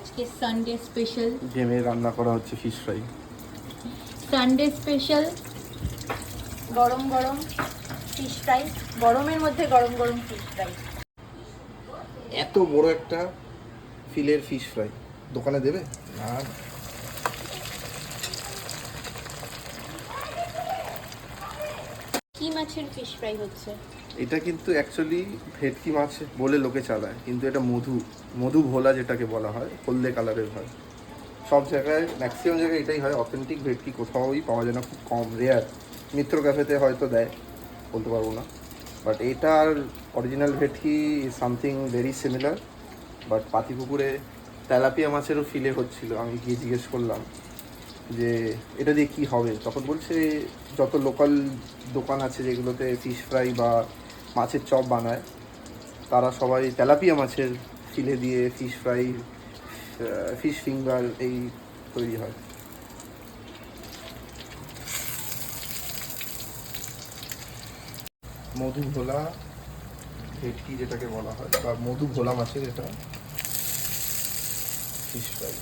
আজকে Sunday special গেমে রান্না করা হচ্ছে ফিশ ফ্রাই সানডে স্পেশাল গরম গরম ফিশ ফ্রাই গরমের মধ্যে গরম গরম ফিশ ফ্রাই এত বড় একটা ফিলের ফিশ ফ্রাই দোকানে দেবে? না। কি মাছের ফিশ ফ্রাই হচ্ছে? এটা কিন্তু অ্যাকচুয়ালি ভেটকি মাছ বলে লোকে চালায়, কিন্তু এটা মধু মধু ভোলা যেটাকে বলা হয়, হলদে কালারের হয়। সব জায়গায় ম্যাক্সিমাম জায়গায় এটাই হয় অথেন্টিক ভেটকি কোথাওই পাওয়া যায় না, খুব কম রেয়ার মিত্র ক্যাফেতে হয়তো দেয়, বলতে পারব না। বাট এটার original bhetki something very similar but পাতিপুকুরে tilapia মাছেরও ফিলে হচ্ছিল, আমি গিয়ে জিজ্ঞেস করলাম যে, এটা দিয়ে কী হবে? তখন বলছে, যত লোকাল দোকান আছে যেগুলোতে ফিশ ফ্রাই বা মাছের চপ বানায়। তারা সবাই তেলাপিয়া মাছের ফিলে দিয়ে ফিশ ফ্রাই ফিশ ফিঙ্গার এই তৈরি হয়। মধু ভোলা ভেটকি যেটাকে বলা হয়, বা মধু ভোলা মাছের এটা ফিশ ফ্রাই